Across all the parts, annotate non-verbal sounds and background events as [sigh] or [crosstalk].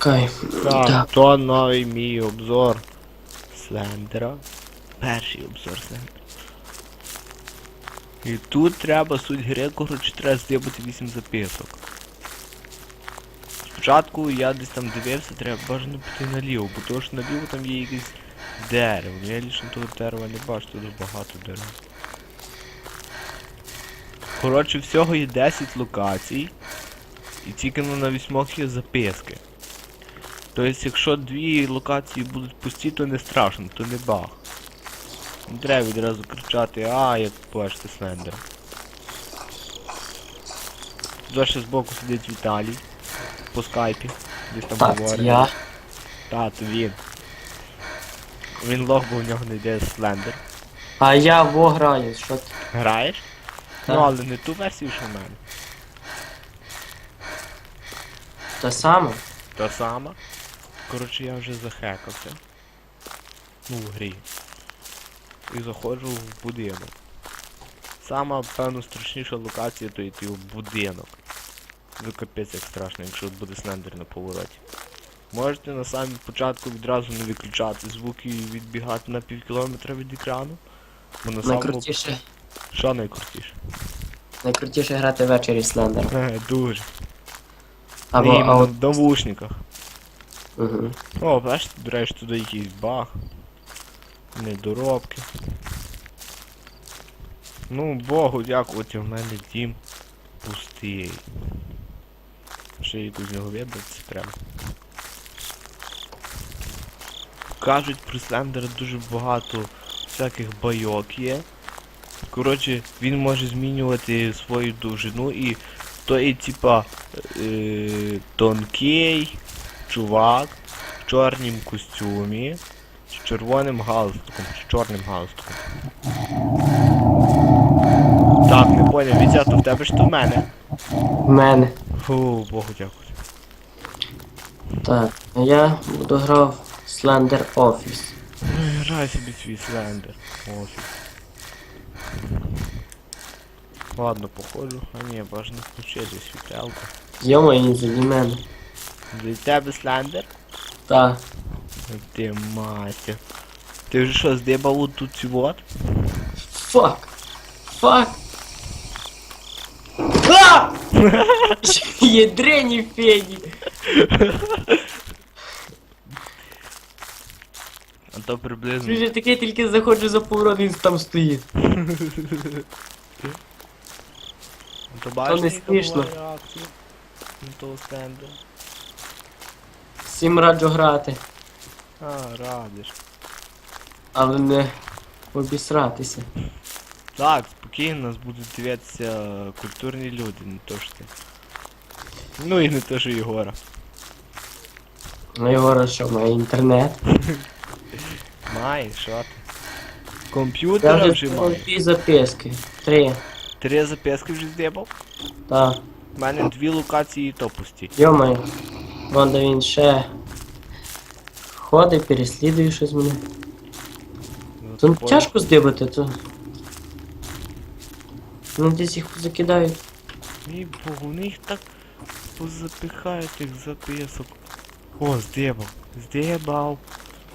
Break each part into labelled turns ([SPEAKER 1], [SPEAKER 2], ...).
[SPEAKER 1] Чекай.
[SPEAKER 2] Так,
[SPEAKER 1] Так.
[SPEAKER 2] то новий мій обзор Слендера. Перший обзор Слендера. І тут треба суть гри, коротше, треба здибати 8 записок. Спочатку я десь там дивився, треба бажано піти наліво, бо тому що наліво там є якесь дерево. Ну я лише того дерева не бачу, тут багато дерев. Коротше, всього є 10 локацій. І тільки на вісьмох є записки. Тобто, якщо дві локації будуть пусті, то не страшно, то не баг. Не треба відразу кричати, а як бачите слендер. Тут ще збоку сидить Віталій. По скайпі. Десь там
[SPEAKER 1] Так,
[SPEAKER 2] говорить.
[SPEAKER 1] я.
[SPEAKER 2] Та, то він. Він лох, бо в нього не йде слендер.
[SPEAKER 1] А я во граю, що ти?
[SPEAKER 2] Граєш?
[SPEAKER 1] Так.
[SPEAKER 2] Ну але не ту версію, що в мене.
[SPEAKER 1] Те саме?
[SPEAKER 2] Та сама. Коротше, я вже захекався. Ну, в грі. І заходжу в будинок. Сама, певно, страшніша локація, то йти в будинок. Ви капець як страшно, якщо буде слендер на повороті. Можете на самому початку відразу не виключати звуки і відбігати на пів кілометра від екрану. Бо на самому...
[SPEAKER 1] Найкрутіше.
[SPEAKER 2] Що найкрутіше?
[SPEAKER 1] Найкрутіше грати ввечері Слендер.
[SPEAKER 2] Е, Дуже.
[SPEAKER 1] Або
[SPEAKER 2] Іменно
[SPEAKER 1] а от.
[SPEAKER 2] в навушниках.
[SPEAKER 1] Угу.
[SPEAKER 2] О, бачите, до речі, туди якийсь баг. Недоробки. Ну, Богу дякувати, в мене дім пустий. Ще якусь з нього вибратися треба. Кажуть, про слендера дуже багато всяких байок є. Коротше, він може змінювати свою довжину і той, типа, е, тонкий чувак в чорнім костюмі з червоним галстуком, з чорним галстуком. Так, не поняв, Вітя, то в тебе ж то в мене.
[SPEAKER 1] В мене.
[SPEAKER 2] Фу, Богу дякую.
[SPEAKER 1] Так, а я буду грав Slender Office.
[SPEAKER 2] Ой, Грай собі свій слендер. Офіс. Ладно, походжу. А ні, бажано включити світелку.
[SPEAKER 1] Йома, він заді мене.
[SPEAKER 2] Для тебе слендер?
[SPEAKER 1] Так.
[SPEAKER 2] Ти мастер. Ти вже що, здибав тут цю вот?
[SPEAKER 1] Фак. Фак. А! Ядрені [laughs] фені.
[SPEAKER 2] А то приблизно.
[SPEAKER 1] Слушай, таке тільки заходжу за поворот, він там стоїть.
[SPEAKER 2] То бачиш,
[SPEAKER 1] не смішно.
[SPEAKER 2] на того стенду.
[SPEAKER 1] Всім раджу грати,
[SPEAKER 2] А, радиш.
[SPEAKER 1] але не обісратися.
[SPEAKER 2] Так, спокійно, нас будуть дивитися культурні люди, не то що ти. Ну і не то, що Єгора.
[SPEAKER 1] Ну його що має інтернет. [laughs]
[SPEAKER 2] Має, що ти? Комп'ютера
[SPEAKER 1] вже
[SPEAKER 2] вже має.
[SPEAKER 1] дві записки. Три.
[SPEAKER 2] Три записки вже здибав.
[SPEAKER 1] Так.
[SPEAKER 2] У мене дві локації і то пусті.
[SPEAKER 1] Йомаю. Вон де він ще ходить, переслідує щось мене.
[SPEAKER 2] Ну,
[SPEAKER 1] Тут
[SPEAKER 2] типу,
[SPEAKER 1] тяжко здибати, то. Ну десь їх закидають.
[SPEAKER 2] Мій богу, вони їх так позапихають тих записок. О, здибав. Здибав.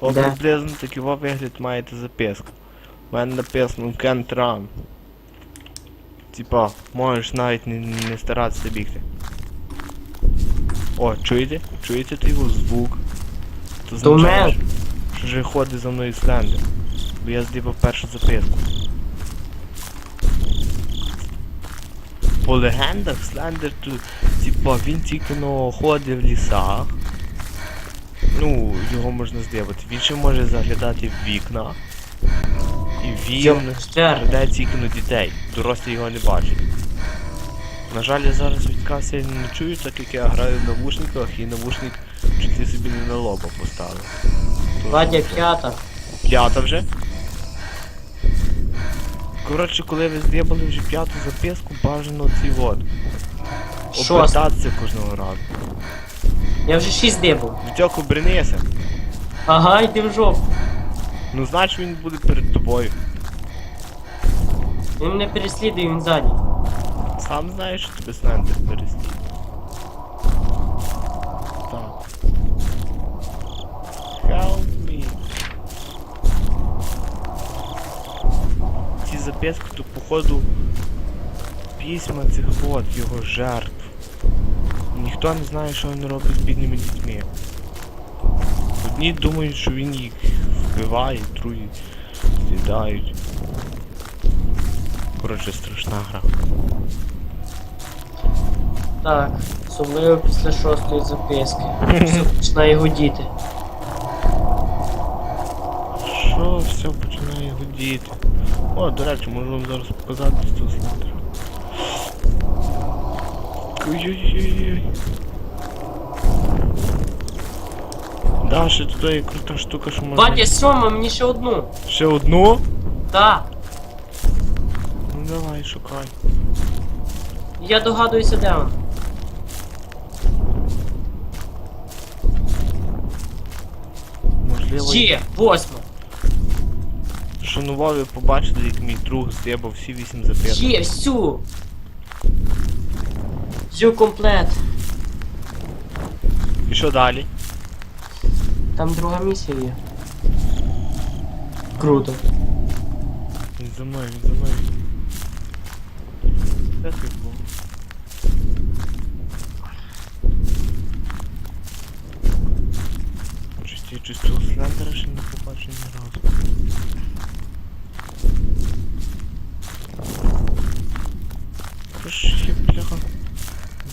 [SPEAKER 2] О,
[SPEAKER 1] Де?
[SPEAKER 2] приблизно такий вигляд маєте записку. У мене написано can't run. Типа, можеш навіть не, не старатися бігти. О, чуєте? Чуєте той його звук? То означає, що- вже ходить за мною слендер. Бо я здибав першу записку. По легендах Слендер тут, типа, він тільки но ходить в лісах. Ну, його можна здибати. Він ще може заглядати в вікна. І він веде тільки на дітей. Дорослі його не бачать. На жаль, я зараз відказ я не чую, так як я граю в навушниках і навушник чуть ли собі не на лоба поставив.
[SPEAKER 1] Ладя п'ята.
[SPEAKER 2] П'ята вже? Коротше, коли ви здибали вже п'яту записку, бажано вот.
[SPEAKER 1] Шоста.
[SPEAKER 2] Обертатися кожного разу.
[SPEAKER 1] Я вже шість дибав.
[SPEAKER 2] Вітьок обернися.
[SPEAKER 1] Ага, йди в жопу.
[SPEAKER 2] Ну значить він буде перед тобою.
[SPEAKER 1] Він мене переслідує, він ззаді.
[SPEAKER 2] Сам знаєш, що тебе снайпер перестій. Так. Help me. Ці записки то походу письма цих вот, його жертв. Ніхто не знає, що він робить з бідними дітьми. Одні думають, що він їх вбиває, другі з'їдають. Коротше, страшна гра.
[SPEAKER 1] Так, особливо після шостої записки. Все [laughs] починає гудіти.
[SPEAKER 2] Що все починає гудіти? О, до речі, можу вам зараз показати цю слендер. Ой-ой-ой-ой. Да, ще тут є крута штука, що можна...
[SPEAKER 1] Батя, сьома, мені ще одну.
[SPEAKER 2] Ще одну?
[SPEAKER 1] Так.
[SPEAKER 2] Ну давай, шукай.
[SPEAKER 1] Я догадуюся, де він.
[SPEAKER 2] Можливо,
[SPEAKER 1] Є, восьма.
[SPEAKER 2] шанував і побачили, як мій друг здебав всі вісім запитань.
[SPEAKER 1] Є, всю. Всю комплект.
[SPEAKER 2] І що далі?
[SPEAKER 1] Там друга місія є. Круто.
[SPEAKER 2] Він за мною, він за мною. Де ти був? Я слендера ще не побачив ні разу. Ж я, бляха?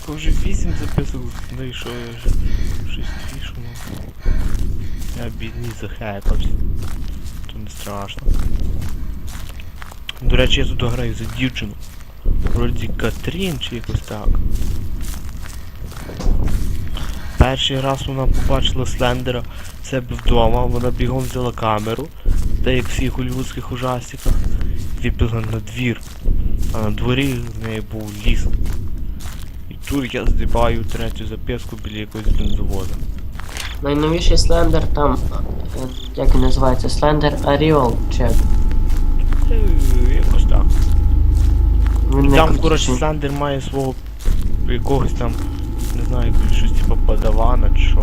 [SPEAKER 2] Тако вже вісім записок знайшов, я вже щось фішнув. Я бідний захекався. То не страшно. До речі, я тут граю за дівчину. Вроді Катрін чи якось так. Перший раз вона побачила Слендера в себе вдома, вона бігом взяла камеру, та як всіх голівудських ужастиках, вибігла на двір. А на дворі в неї був ліс. І тут я здибаю третю записку біля якогось бензовоза.
[SPEAKER 1] Найновіший слендер там. е, Як він називається? Слендер Аріол. Чи?
[SPEAKER 2] Е, Якось так. Там, коротше, Слендер має свого якогось там, не знаю, щось типу подавана чи що.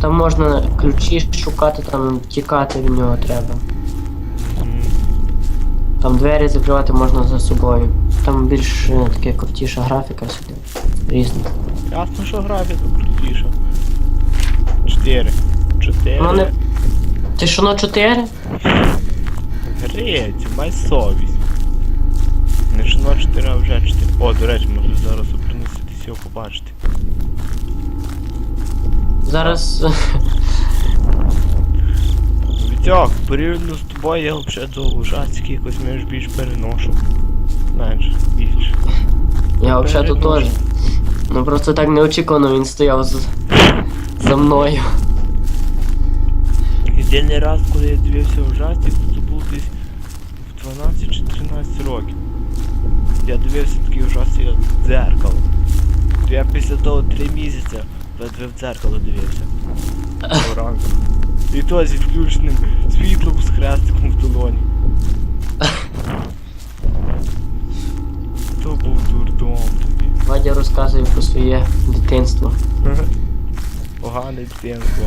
[SPEAKER 1] Там можна ключі шукати, там тікати від нього треба. Там двері закривати можна за собою. Там більш е, таке крутіша графіка сюди. Різна.
[SPEAKER 2] Ясно, що графіка крутіша. Чотири. Чотири.
[SPEAKER 1] Ну не. Ти що на 4?
[SPEAKER 2] Грець, май совість. Не ж на 4, а вже 4. О, до речі, можу зараз приноситись його побачити.
[SPEAKER 1] Зараз.
[SPEAKER 2] Вітьок, порівняно з тобою я взагалі до ужастики якось менш більш переношу. Менше, більше.
[SPEAKER 1] Я взагалі тут теж. Ну просто так неочікувано він стояв з... за мною.
[SPEAKER 2] Єдиний раз, коли я дивився ужастик, то це було десь в 12 чи 13 років. Я дивився такий ужастик, як дзеркало. Я після того 3 місяці ледве в дзеркало дивився. Вранку. І то зі включеним світлом з хрестиком в долоні. То був дурдом тоді.
[SPEAKER 1] Вадя розказує про своє дитинство.
[SPEAKER 2] Погане дитинство.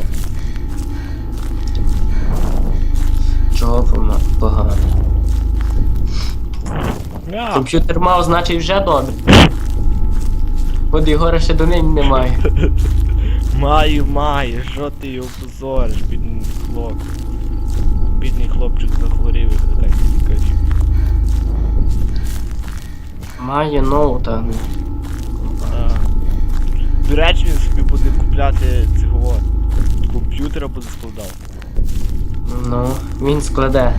[SPEAKER 1] Чого пома- погано.
[SPEAKER 2] Я,
[SPEAKER 1] Комп'ютер мав, значить вже добре. От Єгора ще до неї немає.
[SPEAKER 2] Маю, маю, що ти його позориш, бідний хлопчик. Бідний хлопчик захворів і викликайте лікарів.
[SPEAKER 1] Має ноута. ну.
[SPEAKER 2] Так. До речі, він собі буде купляти цього комп'ютера буде складав.
[SPEAKER 1] Ну, він складе.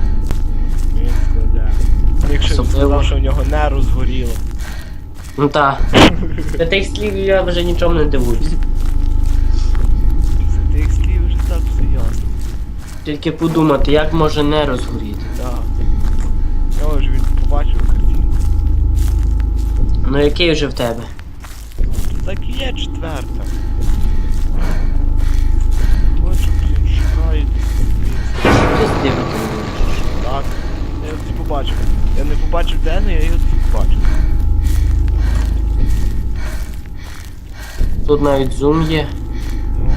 [SPEAKER 2] Він складе. Якщо він
[SPEAKER 1] Особливо.
[SPEAKER 2] сказав, що в нього неру згоріло.
[SPEAKER 1] Ну та. До тих слів я вже нічому не дивуюсь.
[SPEAKER 2] Після тих слів вже так все ясно.
[SPEAKER 1] Тільки подумати, як може не розгоріти.
[SPEAKER 2] Так. Його ж він побачив картинку.
[SPEAKER 1] Ну який вже в тебе?
[SPEAKER 2] Так і є четверта. Хочу, блін, шукаю Так. Я його побачив. Я не побачив Дену, я його тут бачу.
[SPEAKER 1] Тут навіть зум є.
[SPEAKER 2] Ну,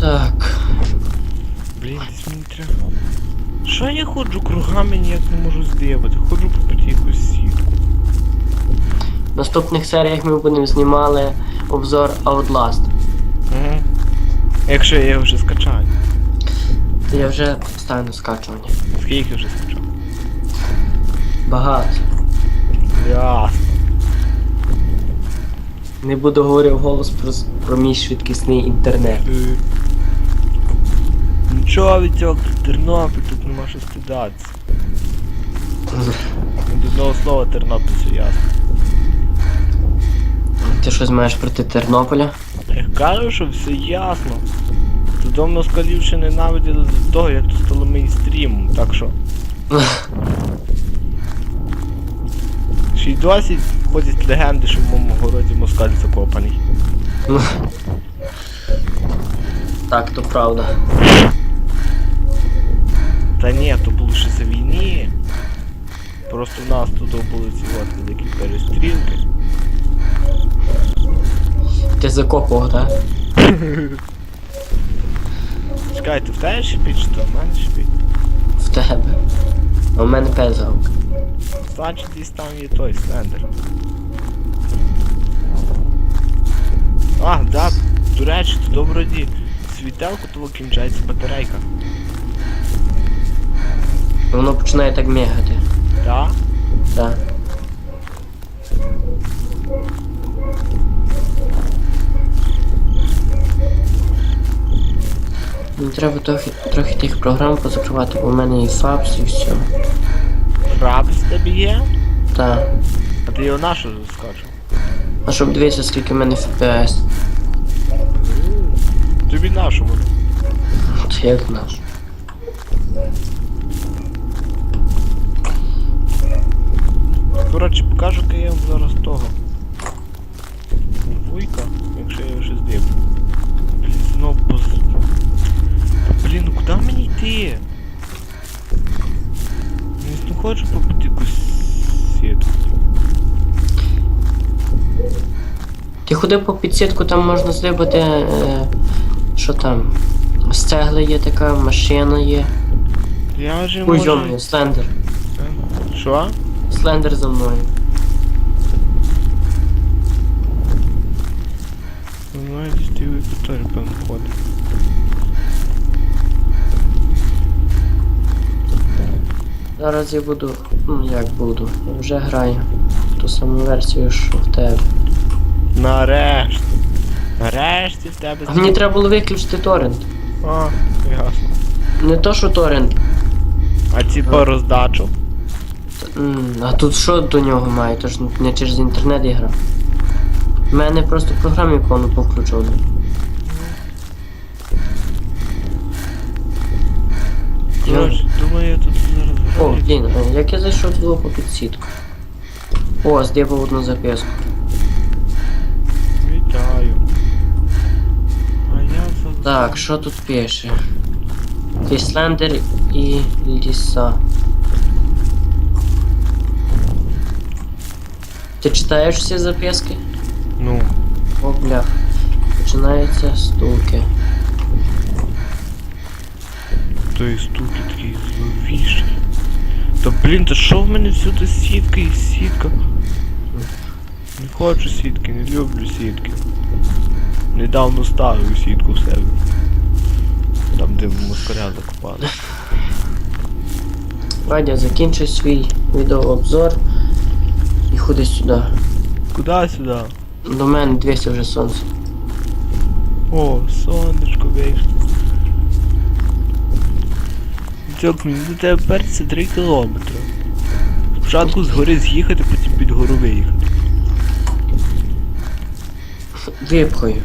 [SPEAKER 1] Так.
[SPEAKER 2] Блін, десь мені треба. Що я ходжу кругами, ніяк не можу здивати? Ходжу по якусь сітку.
[SPEAKER 1] В наступних серіях ми будемо знімали обзор Outlast.
[SPEAKER 2] Угу. Якщо я його вже скачаю.
[SPEAKER 1] То я вже ставлю на скачування.
[SPEAKER 2] Скільки вже скачав?
[SPEAKER 1] Багато.
[SPEAKER 2] Ясно.
[SPEAKER 1] Не буду говорити вголос про, про мій швидкісний інтернет.
[SPEAKER 2] Е, Нічого від цього Тернопіль, тут нема що стидатися. Від одного слова Тернопіль все ясно.
[SPEAKER 1] Ти щось маєш проти Тернополя?
[SPEAKER 2] Я кажу, що все ясно. Тут москалів ще ненавиділи за того, як тут стало мейнстрімом, так що. [laughs] Ще й досі ходять легенди, що в моєму городі москаль закопаний. [laughs]
[SPEAKER 1] Так, то правда.
[SPEAKER 2] Та ні, то було ще за війни. Просто в нас тут були ці от великі перестрілки.
[SPEAKER 1] Ти закопував, так?
[SPEAKER 2] Чекайте, в тебе шипіть, чи то в мене шипіть?
[SPEAKER 1] В тебе. А в мене пезалка.
[SPEAKER 2] Значить десь там є той слендер. А, да, до речі, тут вроді світелку того кінчається батарейка.
[SPEAKER 1] Воно починає так мігати.
[SPEAKER 2] Так?
[SPEAKER 1] Так. Мені треба трохи, трохи тих програм позакривати, бо в мене і фапс, і все.
[SPEAKER 2] Рабс тобі є?
[SPEAKER 1] Так.
[SPEAKER 2] А ти його нашу заскочив?
[SPEAKER 1] А щоб дивитися, скільки в мене FPS.
[SPEAKER 2] Тобі нашу буде.
[SPEAKER 1] Це як наш.
[SPEAKER 2] Коротше, покажу я вам зараз того. Вуйка, якщо я його ще здивлю. Блін, знов поз... Та, Блін, ну куди мені йти? Я не хочу побити якусь сітку.
[SPEAKER 1] Ти ходив по підсітку, там можна злибати. Е, що там? З цегли є така, машина є.
[SPEAKER 2] Я вже
[SPEAKER 1] Ой,
[SPEAKER 2] можу...
[SPEAKER 1] йомаю, слендер.
[SPEAKER 2] Що?
[SPEAKER 1] Слендер за мною.
[SPEAKER 2] Ну, десь ти в певно, ходить.
[SPEAKER 1] Зараз я буду. Ну як буду. Я вже граю. Ту саму версію, що в тебе.
[SPEAKER 2] Нарешті. Нарешті в тебе...
[SPEAKER 1] А мені треба було виключити торрент.
[SPEAKER 2] А, ясно.
[SPEAKER 1] Не то, що торрент.
[SPEAKER 2] А типа роздачу?
[SPEAKER 1] М, А тут що до нього має? Тож не через інтернет я грав. У мене просто програмі повно повключено.
[SPEAKER 2] Коротше, думаю, я тут
[SPEAKER 1] О, блін, а як я зайшов туди по підсітку? О, здибав одну записку.
[SPEAKER 2] Вітаю. А я за...
[SPEAKER 1] Так, що тут пише? Кислендер і ліса. Ти читаєш всі записки?
[SPEAKER 2] Ну,
[SPEAKER 1] О, бля. Починаються стуки.
[SPEAKER 2] То той стуки такий зловіший. Та блін, та що в мене всюди сітка і сітка? Не хочу сітки, не люблю сітки. Недавно ставив сітку в себе. Там, де москаля закопали.
[SPEAKER 1] Вадя, закінчуй свій відеообзор і ходи сюди.
[SPEAKER 2] Куда сюди?
[SPEAKER 1] До мене 200 вже сонце.
[SPEAKER 2] О, сонечко вийшло. Цьок, мені до тебе перці 3 кілометри. Спочатку з гори з'їхати, потім під гору виїхати.
[SPEAKER 1] Випхаю.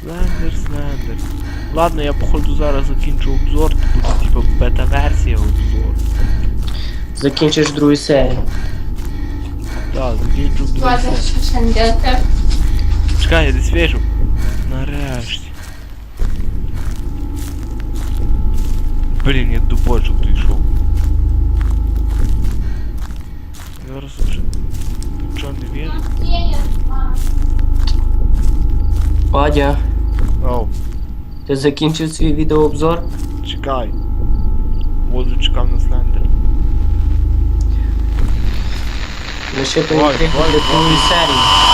[SPEAKER 2] Слендер, слендер. Ладно, я походу зараз закінчу обзор, то буде типа бета-версія обзору.
[SPEAKER 1] Закінчиш другу серію.
[SPEAKER 2] Так, закінчу другу
[SPEAKER 3] Ладно,
[SPEAKER 2] серію. Чекай, десь вижу. Нарешті. Блін, я дубочок прийшов. Зараз вже нічого
[SPEAKER 1] не вірю.
[SPEAKER 2] Падя, Оу,
[SPEAKER 1] ти закінчив свій відеообзор?
[SPEAKER 2] чекай. Воду чекав на слендер.
[SPEAKER 1] Лише до
[SPEAKER 2] Ой,
[SPEAKER 1] серії.